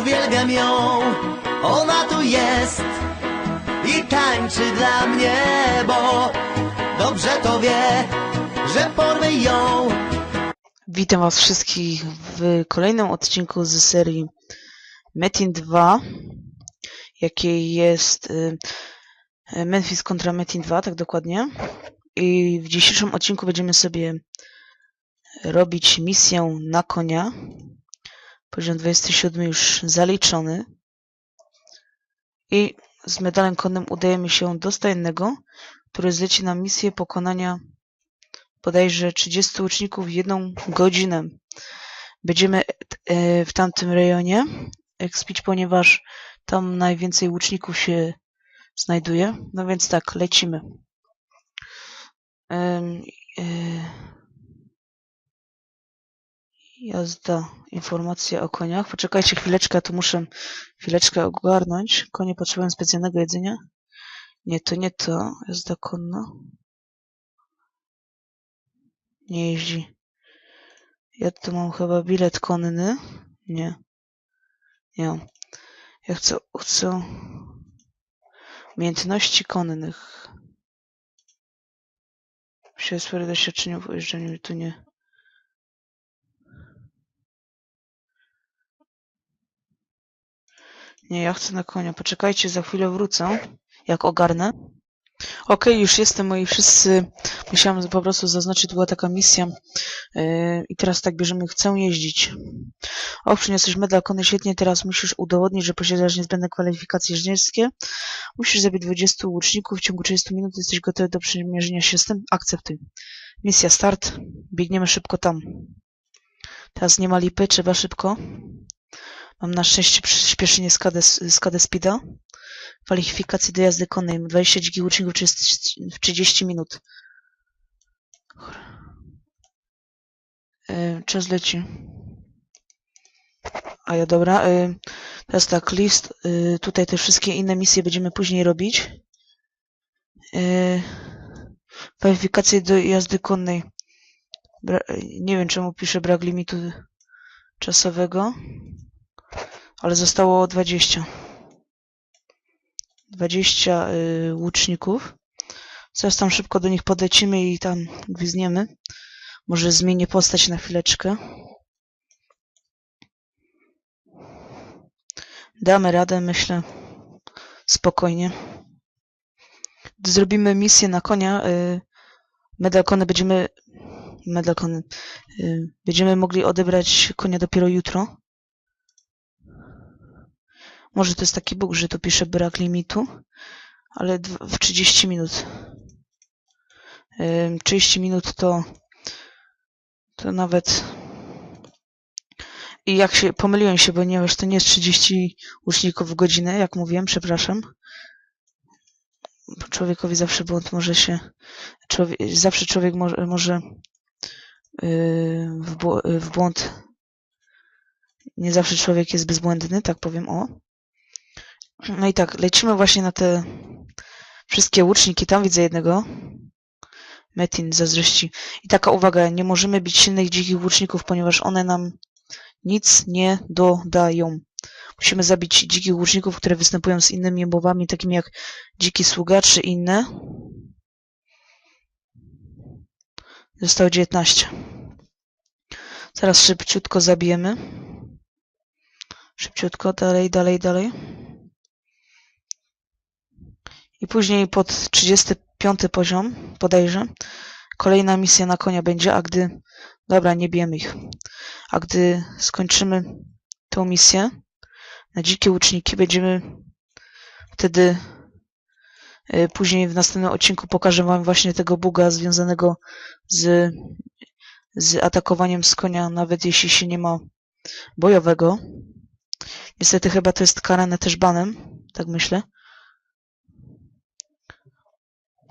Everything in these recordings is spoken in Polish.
uwielbiam ją, ona tu jest i tańczy dla mnie, bo dobrze to wie, że porwę ją. Witam Was wszystkich w kolejnym odcinku z serii Metin 2, jakiej jest y, Memphis kontra Metin 2, tak dokładnie. I w dzisiejszym odcinku będziemy sobie robić misję na konia. Poziom 27 już zaliczony. I z medalem konnym udajemy się do stajnego, który zleci nam misję pokonania bodajże 30 łuczników w jedną godzinę. Będziemy e, w tamtym rejonie expić, ponieważ tam najwięcej łuczników się znajduje. No więc tak, lecimy. E, Jazda, informacja o koniach. Poczekajcie chwileczkę, ja tu muszę chwileczkę ogarnąć. Konie potrzebują specjalnego jedzenia. Nie, to nie to. Jazda konna. Nie jeździ. Ja tu mam chyba bilet konny. Nie. Nie. Ja chcę, chcę umiejętności konnych. Się swoje doświadczenia w ujeżdżaniu tu nie. Nie, ja chcę na konia. Poczekajcie, za chwilę wrócę, jak ogarnę. Okej, już jestem, moi wszyscy. Musiałam po prostu zaznaczyć, była taka misja. Yy, I teraz tak bierzemy, chcę jeździć. O, przyniosłeś medal konny świetnie, teraz musisz udowodnić, że posiadasz niezbędne kwalifikacje żnierskie. Musisz zabić 20 łuczników, w ciągu 30 minut jesteś gotowy do przymierzenia się z tym. Akceptuj. Misja start. Biegniemy szybko tam. Teraz nie ma lipy, trzeba szybko. Mam na szczęście przyspieszenie skadę, skadę speeda. Do jazdy konnej. 20 dzikich w 30 minut. Yy, czas leci. A ja dobra. Yy, teraz tak, list. Yy, tutaj te wszystkie inne misje będziemy później robić. Kwalifikacje do jazdy konnej. Bra nie wiem czemu piszę brak limitu czasowego. Ale zostało 20. 20 y, łuczników. Zaraz tam szybko do nich podlecimy i tam gwizdniemy. Może zmienię postać na chwileczkę. Damy radę, myślę. Spokojnie. Zrobimy misję na konia, y, medal konny będziemy medal konny, y, będziemy mogli odebrać konia dopiero jutro. Może to jest taki bóg, że tu pisze brak limitu, ale w 30 minut. 30 minut to to nawet i jak się pomyliłem się, ponieważ to nie jest 30 łuczników w godzinę, jak mówiłem, przepraszam. Człowiekowi zawsze błąd może się człowiek, zawsze człowiek może, może w, w błąd nie zawsze człowiek jest bezbłędny, tak powiem, o. No i tak, lecimy właśnie na te wszystkie łuczniki. Tam widzę jednego. Metin zazdrości. I taka uwaga, nie możemy bić silnych dzikich łuczników, ponieważ one nam nic nie dodają. Musimy zabić dzikich łuczników, które występują z innymi mowami, takimi jak dziki sługa czy inne. Zostało 19. Teraz szybciutko zabijemy. Szybciutko, dalej, dalej, dalej. I później pod 35 poziom, podejrzę, kolejna misja na konia będzie, a gdy... Dobra, nie bijemy ich. A gdy skończymy tą misję na dzikie łuczniki, będziemy wtedy y, później w następnym odcinku pokażę wam właśnie tego buga związanego z, z atakowaniem z konia, nawet jeśli się nie ma bojowego. Niestety chyba to jest karane też banem, tak myślę.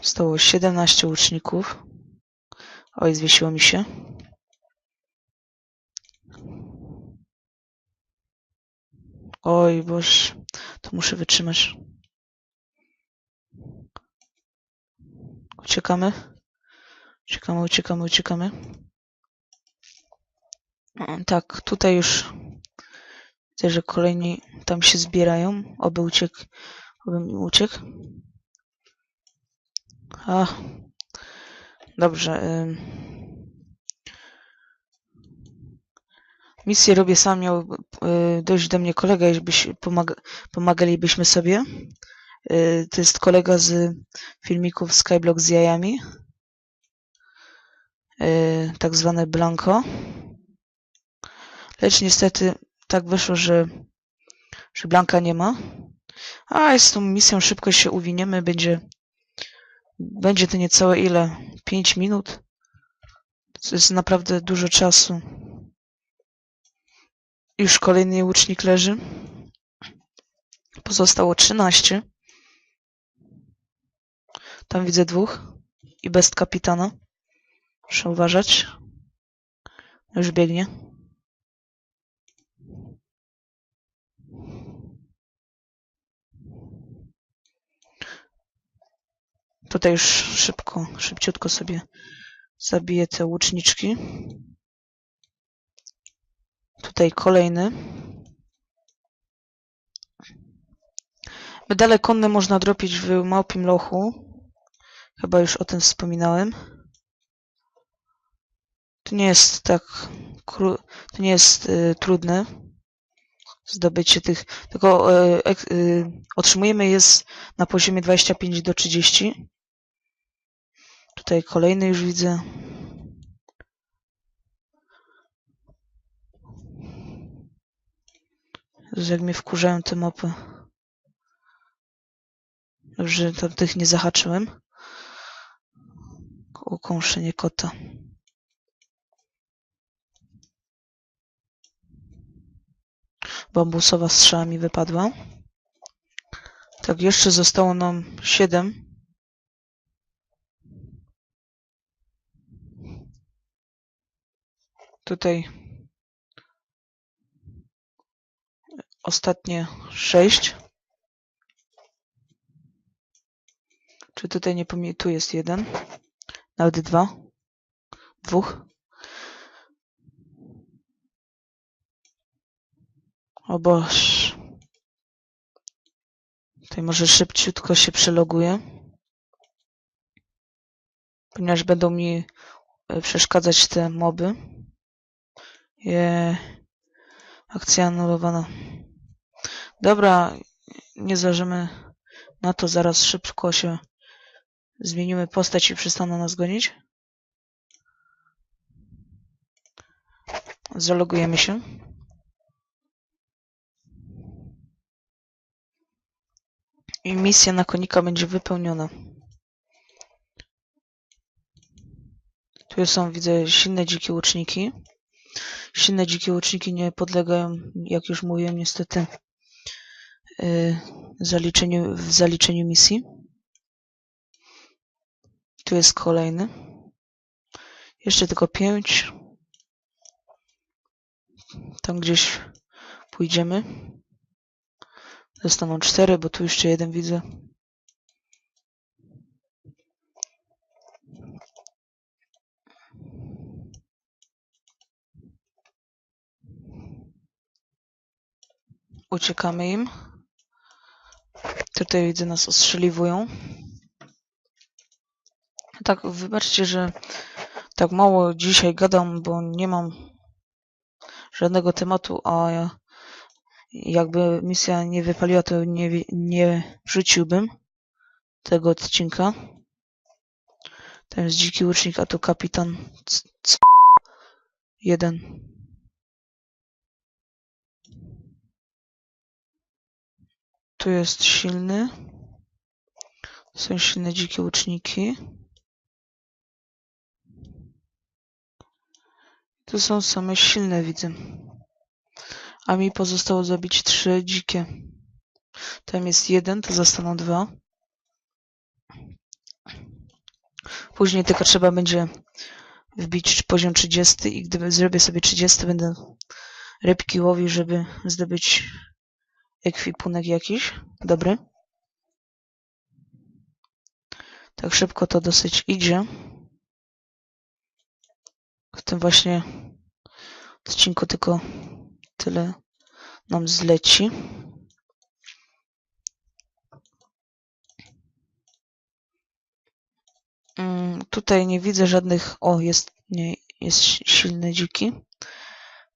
Zostało 17 łuczników. Oj, zwiesiło mi się. Oj, boż, to muszę wytrzymać. Uciekamy. Uciekamy, uciekamy, uciekamy. Tak, tutaj już Widzę, że kolejni tam się zbierają. Oby uciekł. Oby mi uciekł. A. Dobrze. Misję robię sam. Miał y, dojść do mnie kolega i byś pomaga pomagalibyśmy sobie. Y, to jest kolega z filmików Skyblock z jajami. Y, tak zwane Blanco. Lecz niestety tak wyszło, że, że Blanka nie ma. A z tą misją szybko się uwiniemy. Będzie, będzie to niecałe ile? 5 minut? To jest naprawdę dużo czasu. Już kolejny łucznik leży. Pozostało 13. Tam widzę dwóch. I bez kapitana. Muszę uważać. Już biegnie. Tutaj już szybko, szybciutko sobie zabiję te łuczniczki. Tutaj kolejny. Medale konne można dropić w małpim lochu. Chyba już o tym wspominałem. To nie jest tak to nie jest y, trudne zdobycie tych, tylko y, y, otrzymujemy je z- na poziomie 25 do 30. Tutaj kolejny już widzę. Jezu, jak mnie wkurzają te mopy. Dobrze, to tych nie zahaczyłem. Ukąszenie kota. Bambusowa strzała mi wypadła. Tak, jeszcze zostało nam 7. Tutaj ostatnie 6. Czy tutaj nie pomie... Tu jest jeden. Nawet dwa. Dwóch. O Boż. Tutaj może szybciutko się przeloguję. Ponieważ będą mi e, przeszkadzać te moby. Je. Akcja anulowana. Dobra, nie zależymy na to, zaraz szybko się zmienimy postać i przestaną nas gonić. Zalogujemy się. I misja na konika będzie wypełniona. Tu są, widzę, silne dzikie łuczniki. Silne dzikie łuczniki nie podlegają, jak już mówiłem, niestety yy, zaliczeniu, w zaliczeniu misji. Tu jest kolejny. Jeszcze tylko pięć. Tam gdzieś pójdziemy. Zostaną cztery, bo tu jeszcze jeden widzę. Uciekamy im. Tutaj widzę nas ostrzeliwują. Tak, wybaczcie, że tak mało dzisiaj gadam, bo nie mam żadnego tematu, a ja, jakby misja nie wypaliła, to nie, nie wrzuciłbym tego odcinka. Tam jest dziki łucznik, a tu kapitan C- C- jeden. Tu jest silny. Są silne dzikie łuczniki. Tu są same silne, widzę. A mi pozostało zabić trzy dzikie. Tam jest jeden, to zostaną dwa. Później tylko trzeba będzie wbić poziom 30 i gdyby zrobię sobie 30, będę rybki łowił, żeby zdobyć ekwipunek jakiś. Dobry. Tak szybko to dosyć idzie. W tym właśnie odcinku tylko tyle nam zleci. Mm, tutaj nie widzę żadnych. O, jest, nie, jest silny dziki.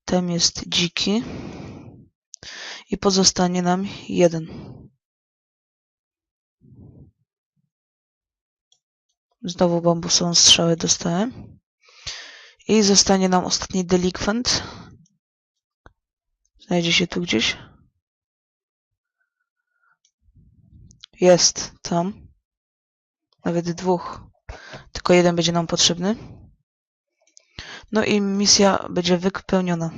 Tam jest dziki. I pozostanie nam jeden. Znowu bambusową strzałę dostałem. I zostanie nam ostatni delikwent. Znajdzie się tu gdzieś. Jest tam. Nawet dwóch. Tylko jeden będzie nam potrzebny. No i misja będzie wypełniona.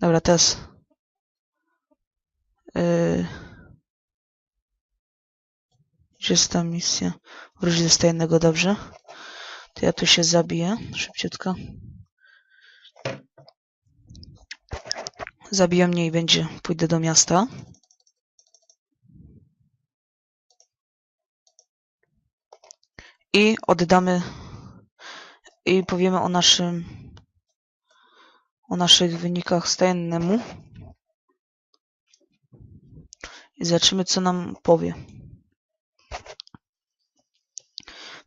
Dobra, teraz. Gdzie jest ta misja? Wróć do stajnego, dobrze. To ja tu się zabiję. Szybciutko. Zabiję mnie i będzie. Pójdę do miasta. I oddamy. I powiemy o naszym. O naszych wynikach stajennemu. Zobaczymy, co nam powie.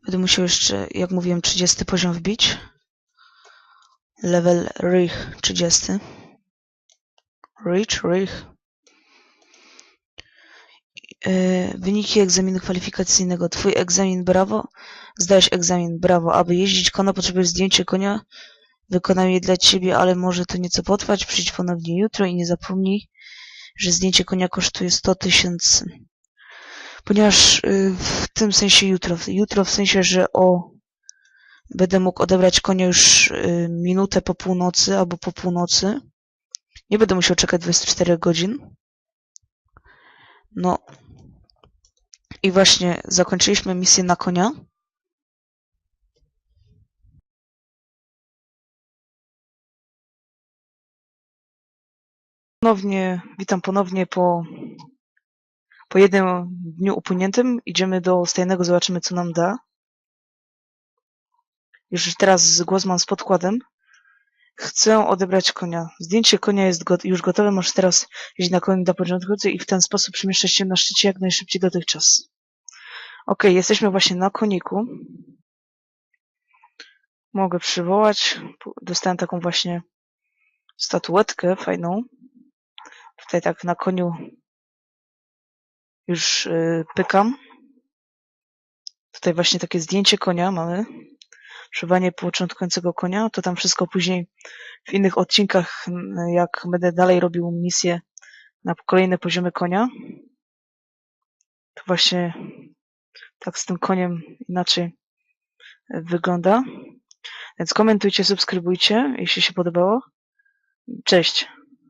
Będę musiał jeszcze, jak mówiłem, 30 poziom wbić. Level Rych 30. Rich, Rych. Yy, wyniki egzaminu kwalifikacyjnego. Twój egzamin brawo. Zdałeś egzamin brawo. Aby jeździć kono potrzebujesz zdjęcie konia. Wykonam je dla ciebie, ale może to nieco potrwać. Przyjdź ponownie jutro i nie zapomnij, że zdjęcie konia kosztuje 100 tysięcy. Ponieważ y, w tym sensie jutro, jutro w sensie, że o będę mógł odebrać konia już y, minutę po północy albo po północy. Nie będę musiał czekać 24 godzin. No. I właśnie zakończyliśmy misję na konia. Ponownie, witam ponownie po po jednym dniu upłyniętym idziemy do stajnego, zobaczymy co nam da. Już teraz głos mam z podkładem. Chcę odebrać konia. Zdjęcie konia jest już gotowe. Możesz teraz iść na koniu dla początkujących i w ten sposób przemieszczać się na szczycie jak najszybciej dotychczas. Ok, jesteśmy właśnie na koniku. Mogę przywołać. Dostałem taką właśnie statuetkę fajną. Tutaj tak na koniu już y, pykam. Tutaj właśnie takie zdjęcie konia mamy. Przebywanie początkującego konia. To tam wszystko później w innych odcinkach, jak będę dalej robił misję na kolejne poziomy konia. To właśnie tak z tym koniem inaczej wygląda. Więc komentujcie, subskrybujcie, jeśli się podobało. Cześć!